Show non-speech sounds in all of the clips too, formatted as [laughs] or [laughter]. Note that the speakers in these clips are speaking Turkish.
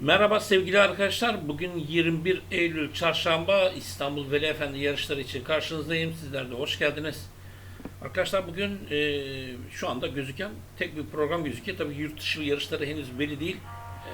Merhaba sevgili arkadaşlar. Bugün 21 Eylül Çarşamba İstanbul Veli Efendi yarışları için karşınızdayım. Sizler de hoş geldiniz. Arkadaşlar bugün e, şu anda gözüken tek bir program gözüküyor. Tabii yurt dışı yarışları henüz belli değil. E,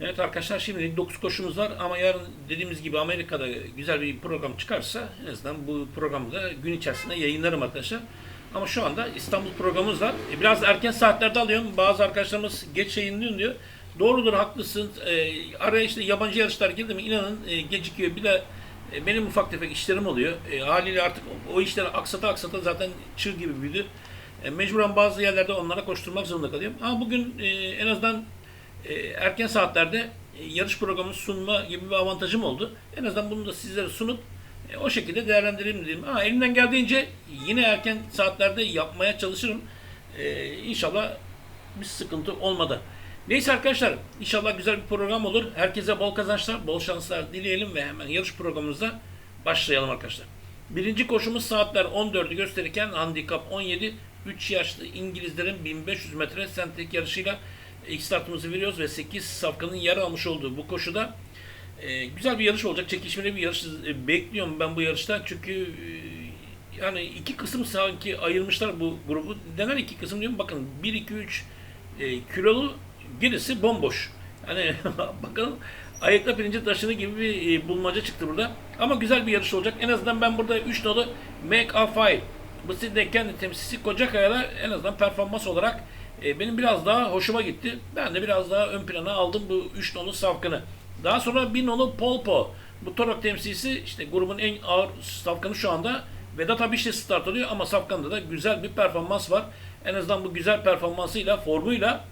evet arkadaşlar şimdi 9 koşumuz var ama yarın dediğimiz gibi Amerika'da güzel bir program çıkarsa en azından bu programı da gün içerisinde yayınlarım arkadaşlar. Ama şu anda İstanbul programımız var. E, biraz erken saatlerde alıyorum. Bazı arkadaşlarımız geç yayınlıyor diyor. Doğrudur haklısın. E, araya işte yabancı yarışlar girdi mi inanın e, gecikiyor. Bir de e, benim ufak tefek işlerim oluyor. E, haliyle artık o, o işleri aksata aksata zaten çığ gibi büyüdü. E, mecburen bazı yerlerde onlara koşturmak zorunda kalıyorum. Ama bugün e, en azından e, erken saatlerde e, yarış programı sunma gibi bir avantajım oldu. En azından bunu da sizlere sunup e, o şekilde değerlendirelim dedim. Ha, elimden geldiğince yine erken saatlerde yapmaya çalışırım. E, inşallah bir sıkıntı olmadı. Neyse arkadaşlar inşallah güzel bir program olur. Herkese bol kazançlar, bol şanslar dileyelim ve hemen yarış programımıza başlayalım arkadaşlar. Birinci koşumuz saatler 14'ü gösterirken handikap 17. 3 yaşlı İngilizlerin 1500 metre sentetik yarışıyla ilk startımızı veriyoruz ve 8 safkanın yer almış olduğu bu koşuda e, güzel bir yarış olacak. Çekişmeli bir yarış e, bekliyorum ben bu yarıştan. Çünkü e, yani iki kısım sanki ayırmışlar bu grubu. Neden iki kısım diyorum? Bakın 1 2 3 e, kilolu gerisi bomboş. Yani [laughs] bakalım ayakla pirinci taşını gibi bir bulmaca çıktı burada. Ama güzel bir yarış olacak. En azından ben burada 3 nolu Make a Fire bu Sidney kendi temsilcisi Kocakaya'da en azından performans olarak e, benim biraz daha hoşuma gitti. Ben de biraz daha ön plana aldım bu 3 nolu safkanı. Daha sonra bir nolu Polpo. Bu Torok temsilcisi işte grubun en ağır safkanı şu anda. Vedat Abiş'le start alıyor ama safkanda da güzel bir performans var. En azından bu güzel performansıyla, formuyla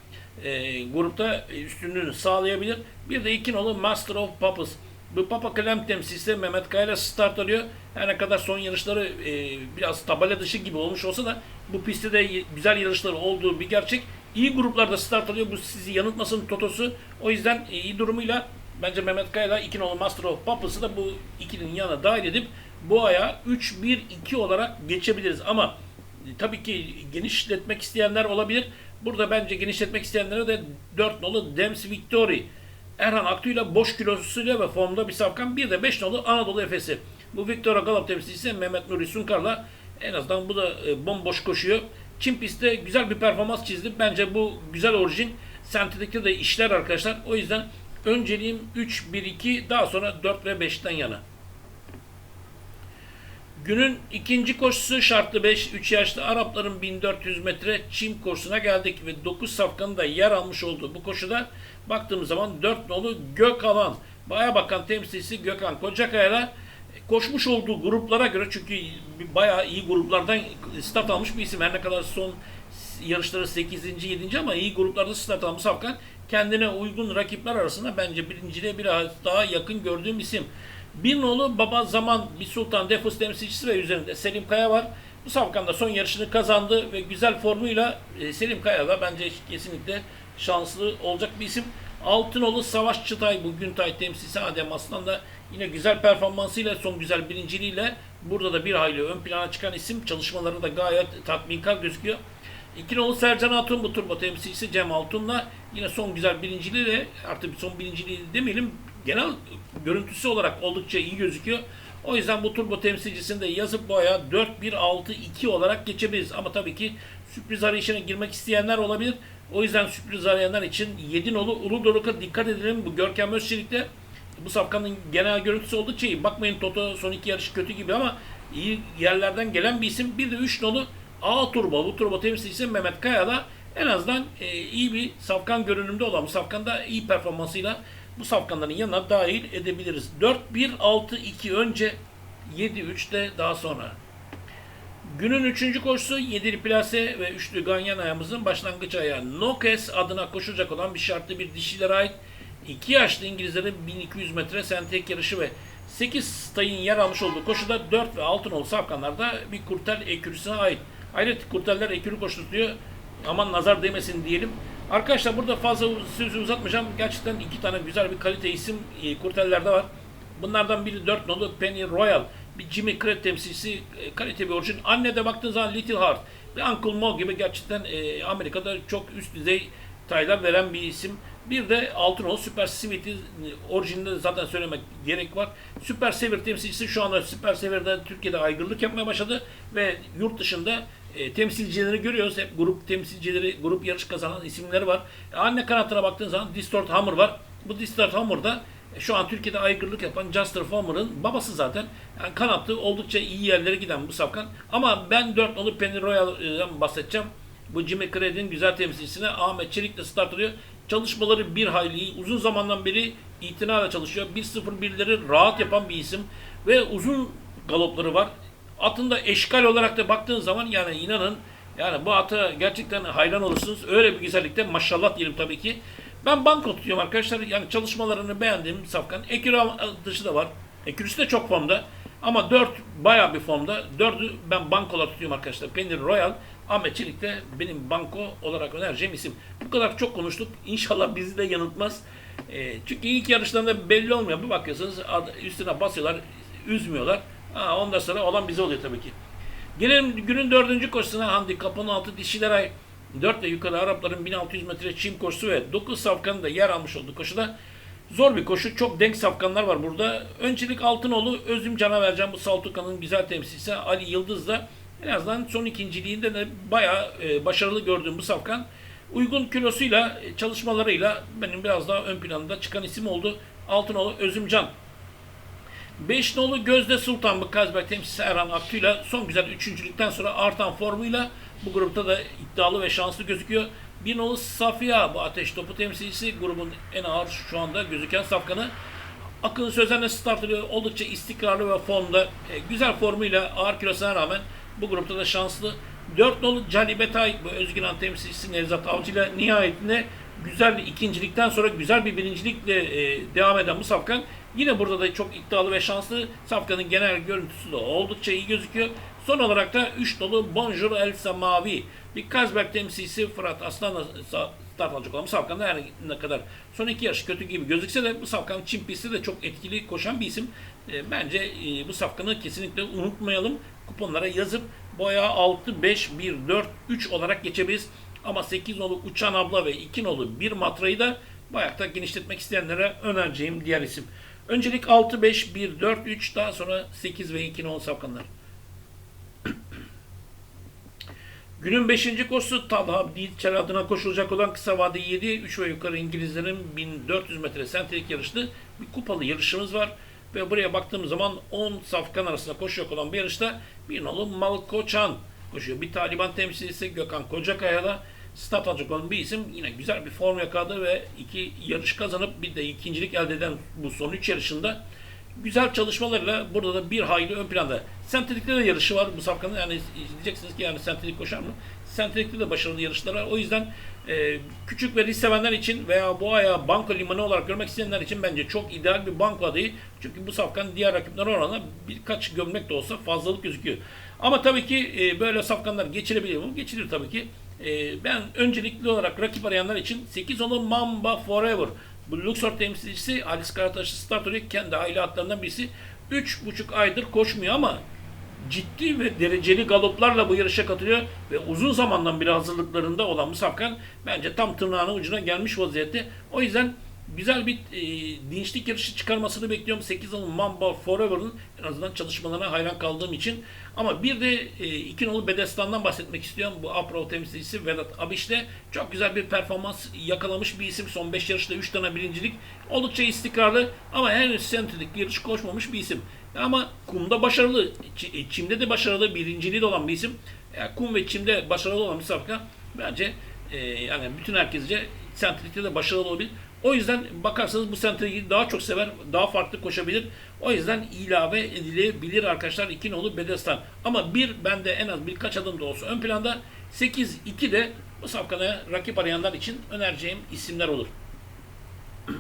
e, grupta üstünlüğünü sağlayabilir. Bir de iki nolu Master of Puppets. Bu Papa Clem temsilcisi Mehmet Kaya start alıyor. Her ne kadar son yarışları e, biraz tabela dışı gibi olmuş olsa da bu pistte de güzel yarışları olduğu bir gerçek. İyi gruplarda start alıyor. Bu sizi yanıltmasın Totosu. O yüzden iyi durumuyla bence Mehmet Kaya'la 2 nolu Master of Puppets'ı da bu ikilinin yanına dahil edip bu aya 3-1-2 olarak geçebiliriz. Ama e, tabii ki genişletmek isteyenler olabilir. Burada bence genişletmek isteyenlere de 4 nolu Dems Victory Erhan Aktu'yla boş kilosuyla ve formda bir safkan. Bir de 5 nolu Anadolu Efes'i. Bu Victoria Galap temsilcisi Mehmet Nuri Sunkar'la en azından bu da e, bomboş koşuyor. Çin pistte güzel bir performans çizdi. Bence bu güzel orijin. Sentetikte de işler arkadaşlar. O yüzden önceliğim 3-1-2 daha sonra 4 ve 5'ten yana. Günün ikinci koşusu şartlı 5, 3 yaşlı Arapların 1400 metre çim koşusuna geldik ve 9 safkanın da yer almış olduğu bu koşuda baktığımız zaman 4 nolu Gökalan, Baya Bakan temsilcisi Gökhan Kocakaya'la koşmuş olduğu gruplara göre çünkü bayağı iyi gruplardan start almış bir isim. Her ne kadar son yarışları 8. 7. ama iyi gruplarda start almış Safkan kendine uygun rakipler arasında bence birinciliğe biraz daha yakın gördüğüm isim. Bir nolu Baba Zaman bir Sultan Defus temsilcisi ve üzerinde Selim Kaya var. Bu Safkan da son yarışını kazandı ve güzel formuyla e, Selim Kaya da bence kesinlikle şanslı olacak bir isim. Altınoğlu Savaş Çıtay bu Güntay temsilcisi Adem Aslan da yine güzel performansıyla son güzel birinciliğiyle burada da bir hayli ön plana çıkan isim çalışmaları da gayet tatminkar gözüküyor. İkinoğlu Sercan Altun bu turbo temsilcisi Cem Altun'la yine son güzel birinciliğiyle artık son birinciliği demeyelim genel görüntüsü olarak oldukça iyi gözüküyor. O yüzden bu turbo temsilcisini de yazıp bu aya 4-1-6-2 olarak geçebiliriz. Ama tabii ki sürpriz arayışına girmek isteyenler olabilir. O yüzden sürpriz arayanlar için 7 nolu Uludoruk'a dikkat edelim. Bu Görkem Özçelik'te bu safkanın genel görüntüsü oldukça iyi. Bakmayın Toto son iki yarışı kötü gibi ama iyi yerlerden gelen bir isim. Bir de 3 nolu A turbo. Bu turbo temsilcisi Mehmet Kaya da en azından e, iyi bir safkan görünümde olan bu safkanda iyi performansıyla bu safkanların yanına dahil edebiliriz. 4-1-6-2 önce 7-3'te daha sonra. Günün üçüncü koşusu 7'li plase ve üçlü ganyan ayağımızın başlangıç ayağı. Nokes adına koşulacak olan bir şartlı bir dişilere ait 2 yaşlı İngilizlerin 1200 metre sentek yarışı ve 8 stayın yer almış olduğu koşuda 4 ve 6 nolu safkanlarda bir kurtel ekürüsüne ait. Ayrıca kurteller ekürü koşturuyor. Aman nazar değmesin diyelim. Arkadaşlar burada fazla sözü uzatmayacağım. Gerçekten iki tane güzel bir kalite isim e, kurtellerde var. Bunlardan biri 4 nolu Penny Royal. Bir Jimmy Craig temsilcisi e, kalite bir orijin. Anne de baktığın zaman Little Heart. Bir Uncle Mo gibi gerçekten e, Amerika'da çok üst düzey detaylar veren bir isim. Bir de Altınoğlu Süper Sweet'i orijininde zaten söylemek gerek var. Süper Sever temsilcisi şu anda Süper Sever'de Türkiye'de aygırlık yapmaya başladı ve yurt dışında e, temsilcileri görüyoruz. Hep grup temsilcileri, grup yarış kazanan isimleri var. E, anne kanatına baktığın zaman Distort Hammer var. Bu Distort Hammer da e, şu an Türkiye'de aygırlık yapan Juster Farmer'ın babası zaten. Yani kanatlı oldukça iyi yerlere giden bu safkan. Ama ben 4 nolu Penny Royal'dan bahsedeceğim. Bu Jimmy Credit'in güzel temsilcisine Ahmet Çelik'le start alıyor. Çalışmaları bir hayli. Uzun zamandan beri itinayla çalışıyor. 1-0-1'leri rahat yapan bir isim. Ve uzun galopları var. Atında eşkal olarak da baktığın zaman yani inanın yani bu ata gerçekten hayran olursunuz. Öyle bir güzellikte maşallah diyelim tabii ki. Ben banko tutuyorum arkadaşlar. Yani çalışmalarını beğendiğim safkan. Ekürü dışı da var. Ekürüsü de çok formda. Ama 4 bayağı bir formda. 4'ü ben bankolar tutuyorum arkadaşlar. Penny Royal, Ahmet Çelik de benim banko olarak önereceğim isim. Bu kadar çok konuştuk. İnşallah bizi de yanıltmaz. E, çünkü ilk yarışlarında belli olmuyor. Bir bakıyorsunuz üstüne basıyorlar, üzmüyorlar. Ha, ondan sonra olan bize oluyor tabii ki. Gelelim günün dördüncü koşusuna handikap 16 dişiler ay 4 ile yukarı Arapların 1600 metre çim koşusu ve 9 safkanın da yer almış olduğu koşuda zor bir koşu. Çok denk safkanlar var burada. Öncelik Altınoğlu Özüm Can'a vereceğim. Bu Saltuka'nın güzel temsilcisi Ali Yıldız da en azından son ikinciliğinde de bayağı e, başarılı gördüğüm bu safkan. Uygun kilosuyla, e, çalışmalarıyla benim biraz daha ön planda çıkan isim oldu. Altınoğlu Özümcan. 5 nolu Gözde Sultan bu Kazbek temsilcisi Erhan Aktu'yla son güzel üçüncülükten sonra artan formuyla bu grupta da iddialı ve şanslı gözüküyor. Bir Safiya bu ateş topu temsilcisi grubun en ağır şu anda gözüken safkanı. Akın Sözen'le start alıyor. Oldukça istikrarlı ve formda. E, güzel formuyla ağır kilosuna rağmen bu grupta da şanslı. 4 nolu Cali Betay bu Özgüran temsilcisi Nevzat Avcı ile nihayetinde güzel bir ikincilikten sonra güzel bir birincilikle e, devam eden bu safkan yine burada da çok iddialı ve şanslı. Safkanın genel görüntüsü de oldukça iyi gözüküyor. Son olarak da 3 dolu Bonjour El Samavi. Bir Kazberg temsilcisi Fırat Aslan'la sa- start alacak olan bu Safkan da her ne kadar son iki yarış kötü gibi gözükse de bu Safkan Çin pistte de çok etkili koşan bir isim. E, bence e, bu Safkan'ı kesinlikle unutmayalım. Kuponlara yazıp boya 6, 5, 1, 4, 3 olarak geçebiliriz. Ama 8 nolu Uçan Abla ve 2 nolu bir matrayı da bu ayakta genişletmek isteyenlere önereceğim diğer isim. Öncelik 6, 5, 1, 4, 3 daha sonra 8 ve 2 nolu safkanlar. Günün 5. koşusu Talha Dilçer adına koşulacak olan kısa vade 7, 3 ve yukarı İngilizlerin 1400 metre sentrik yarışlı bir kupalı yarışımız var. Ve buraya baktığımız zaman 10 safkan arasında koşacak olan bir yarışta bir nolu Malkoçan koşuyor. Bir Taliban temsilcisi Gökhan Kocakaya'la start alacak olan bir isim yine güzel bir form yakaladı ve iki yarış kazanıp bir de ikincilik elde eden bu son 3 yarışında güzel çalışmalarıyla burada da bir hayli ön planda. Sentetikte de yarışı var bu safkanın. Yani diyeceksiniz ki yani sentetik koşar mı? Sentetikte de başarılı yarışlar var. O yüzden e, küçük ve risk sevenler için veya bu ayağı banko limanı olarak görmek isteyenler için bence çok ideal bir banko adayı. Çünkü bu safkan diğer rakipler oranla birkaç gömlek de olsa fazlalık gözüküyor. Ama tabii ki e, böyle safkanlar geçirebiliyor mu? Geçilir tabii ki. E, ben öncelikli olarak rakip arayanlar için 8 olan Mamba Forever. Bu Luxor temsilcisi Alice Karataş'ı start oluyor. Kendi aile atlarından birisi. 3,5 aydır koşmuyor ama ciddi ve dereceli galoplarla bu yarışa katılıyor ve uzun zamandan beri hazırlıklarında olan bu safkan bence tam tırnağının ucuna gelmiş vaziyette. O yüzden güzel bir e, dinçlik yarışı çıkarmasını bekliyorum. 8 yılın Mamba Forever'ın en azından çalışmalarına hayran kaldığım için. Ama bir de e, iki nolu Bedestan'dan bahsetmek istiyorum. Bu Apro temsilcisi Vedat Abiş de çok güzel bir performans yakalamış bir isim. Son 5 yarışta 3 tane birincilik. Oldukça istikrarlı ama henüz sentetik bir yarış koşmamış bir isim. Ama kumda başarılı, çi- çimde de başarılı, birinciliği de olan bir isim. Yani kum ve çimde başarılı olan bir safka bence e, yani bütün herkesce sentetikte de başarılı olabilir. O yüzden bakarsanız bu sentrigi daha çok sever, daha farklı koşabilir. O yüzden ilave edilebilir arkadaşlar iki nolu Bedestan. Ama bir bende en az birkaç adım da olsa ön planda 8-2 de bu safkana rakip arayanlar için önereceğim isimler olur. [clears throat]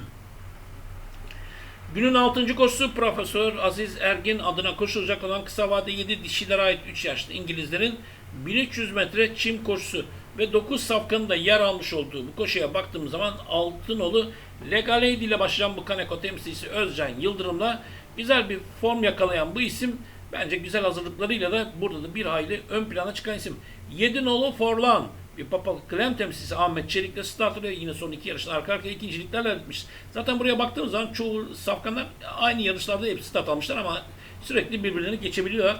Günün 6. koşusu Profesör Aziz Ergin adına koşulacak olan kısa vade 7 dişilere ait 3 yaşlı İngilizlerin 1300 metre çim koşusu ve 9 safkanın da yer almış olduğu bu koşuya baktığımız zaman Altınolu Legaleydi ile başlayan bu Kaneko temsilcisi Özcan Yıldırım'la güzel bir form yakalayan bu isim bence güzel hazırlıklarıyla da burada da bir hayli ön plana çıkan isim. 7 nolu Forlan bir Papa Clem temsilcisi Ahmet Çelik'le start alıyor. Yine son iki yarışta arka arkaya ikinciliklerle etmiş. Zaten buraya baktığımız zaman çoğu safkanlar aynı yarışlarda hep start almışlar ama sürekli birbirlerini geçebiliyorlar.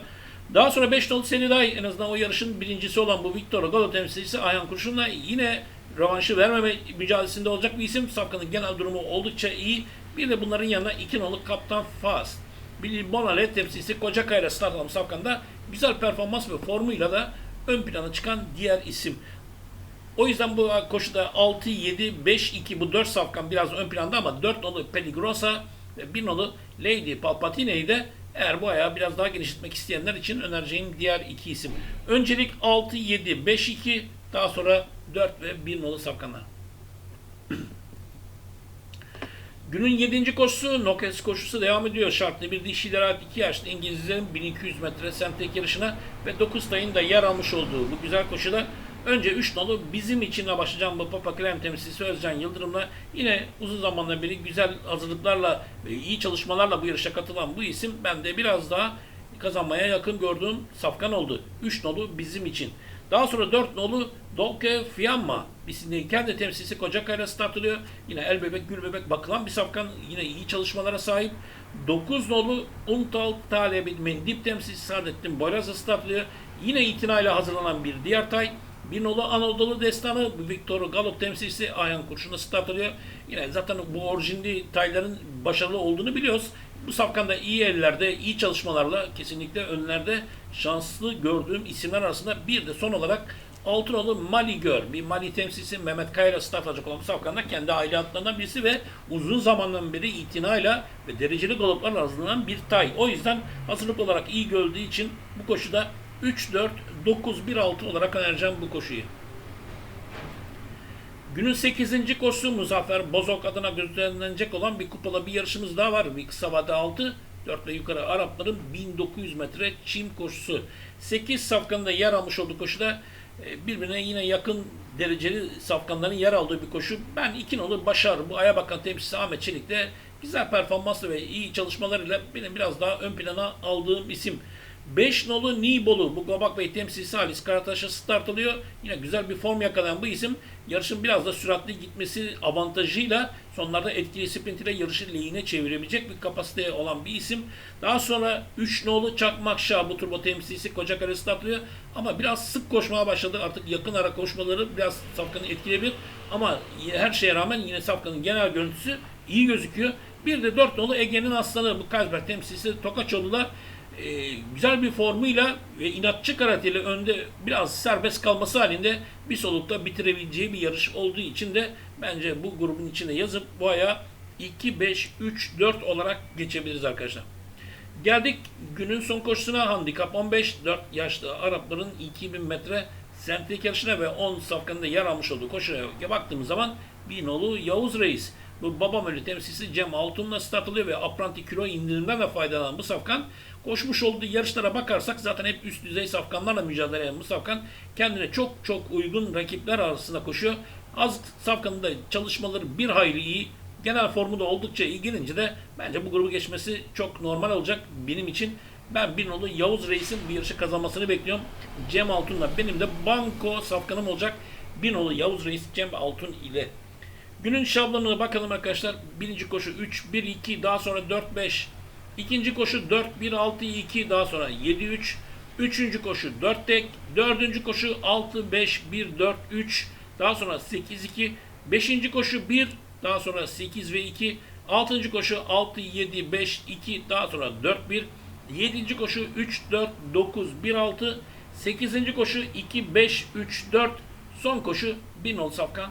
Daha sonra 5 nolu Seliday en azından o yarışın birincisi olan bu Victor Galo temsilcisi Ayhan Kurşun'la yine rövanşı vermeme mücadelesinde olacak bir isim. Safkanın genel durumu oldukça iyi. Bir de bunların yanında 2 nolu Kaptan Fast. Billy Bonale temsilcisi Kocakay'la start alan Safkan'da güzel performans ve formuyla da ön plana çıkan diğer isim. O yüzden bu koşuda 6, 7, 5, 2 bu 4 safkan biraz ön planda ama 4 nolu Peligrosa ve 1 nolu Lady Palpatine'yi de eğer bu ayağı biraz daha genişletmek isteyenler için önereceğim diğer iki isim. Öncelik 6, 7, 5, 2 daha sonra 4 ve 1 nolu safkanlar. [clears throat] Günün 7. koşusu Nokes koşusu devam ediyor. Şartlı bir dişiler ait 2 yaşlı İngilizlerin 1200 metre sentek yarışına ve 9 tayın da yer almış olduğu bu güzel koşuda önce 3 nolu bizim için başlayacağım bu Papa Krem temsilcisi Özcan Yıldırım'la yine uzun zamandan beri güzel hazırlıklarla iyi çalışmalarla bu yarışa katılan bu isim ben de biraz daha kazanmaya yakın gördüğüm safkan oldu. 3 nolu bizim için. Daha sonra 4 nolu Dolce Fiamma isimli kendi temsilcisi Kocakay'la start alıyor. Yine el bebek gül bebek bakılan bir safkan yine iyi çalışmalara sahip. 9 nolu Untal Talebi Mendip temsilcisi Saadettin Boyraz'a start alıyor. Yine itinayla hazırlanan bir diğer tay. Bir nolu Anadolu Destanı Victor Galop temsilcisi Ayhan Kurşun'a start alıyor. Yine zaten bu orijinli tayların başarılı olduğunu biliyoruz. Bu safkanda iyi ellerde, iyi çalışmalarla kesinlikle önlerde şanslı gördüğüm isimler arasında bir de son olarak Altınoğlu Mali Gör, bir Mali temsilcisi Mehmet Kayra start alacak olan bu safkanda kendi aile atlarından birisi ve uzun zamandan beri itinayla ve dereceli galoplarla hazırlanan bir tay. O yüzden hazırlık olarak iyi gördüğü için bu koşuda 3-4-9-1-6 olarak önereceğim bu koşuyu. Günün 8. koşusu Muzaffer Bozok adına düzenlenecek olan bir kupalı bir yarışımız daha var. Bir kısa vade altı 4 ve yukarı Arapların 1900 metre çim koşusu. 8 safkanında yer almış olduğu koşuda e, birbirine yine yakın dereceli safkanların yer aldığı bir koşu. Ben iki nolu Başar, bu Aya Bakan temsilcisi Ahmet Çelik de güzel performanslı ve iyi çalışmalarıyla benim biraz daha ön plana aldığım isim. 5 nolu Nibolu, bu Gobak Bey temsilcisi Halis Karataş'a start alıyor. Yine güzel bir form yakalayan bu isim yarışın biraz da süratli gitmesi avantajıyla sonlarda etkili sprint ile yarışı lehine çevirebilecek bir kapasiteye olan bir isim. Daha sonra 3 nolu Çakmak Şah bu turbo temsilcisi Kocakale start alıyor. Ama biraz sık koşmaya başladı. Artık yakın ara koşmaları biraz Safkan'ı etkileyebilir. Ama her şeye rağmen yine Safkan'ın genel görüntüsü iyi gözüküyor. Bir de 4 nolu Ege'nin aslanı bu Kazberg temsilcisi Tokaçoğlu'lar e, güzel bir formuyla ve inatçı karateyle önde biraz serbest kalması halinde bir solukta bitirebileceği bir yarış olduğu için de bence bu grubun içine yazıp bu aya 2, 5, 3, 4 olarak geçebiliriz arkadaşlar. Geldik günün son koşusuna handikap 15 4 yaşlı Arapların 2000 metre sentrik yarışına ve 10 safkanında yer almış olduğu koşuya baktığımız zaman bir nolu Yavuz Reis bu babam ölü temsilcisi Cem Altun'la start alıyor ve apranti kilo indirimden de faydalanan bu safkan koşmuş olduğu yarışlara bakarsak zaten hep üst düzey safkanlarla mücadele eden bu safkan kendine çok çok uygun rakipler arasında koşuyor. Az safkanın da çalışmaları bir hayli iyi. Genel formu da oldukça iyi gelince de bence bu grubu geçmesi çok normal olacak benim için. Ben bir nolu Yavuz Reis'in bir yarışı kazanmasını bekliyorum. Cem Altun'la benim de banko safkanım olacak. Bir nolu Yavuz Reis Cem Altun ile Günün şablonuna bakalım arkadaşlar. Birinci koşu 3, 1, 2, daha sonra 4, 5. İkinci koşu 4, 1, 6, 2, daha sonra 7, 3. Üçüncü koşu 4 tek. Dördüncü koşu 6, 5, 1, 4, 3. Daha sonra 8, 2. Beşinci koşu 1, daha sonra 8 ve 2. Altıncı koşu 6, 7, 5, 2, daha sonra 4, 1. Yedinci koşu 3, 4, 9, 1, 6. Sekizinci koşu 2, 5, 3, 4. Son koşu 1 nol safkan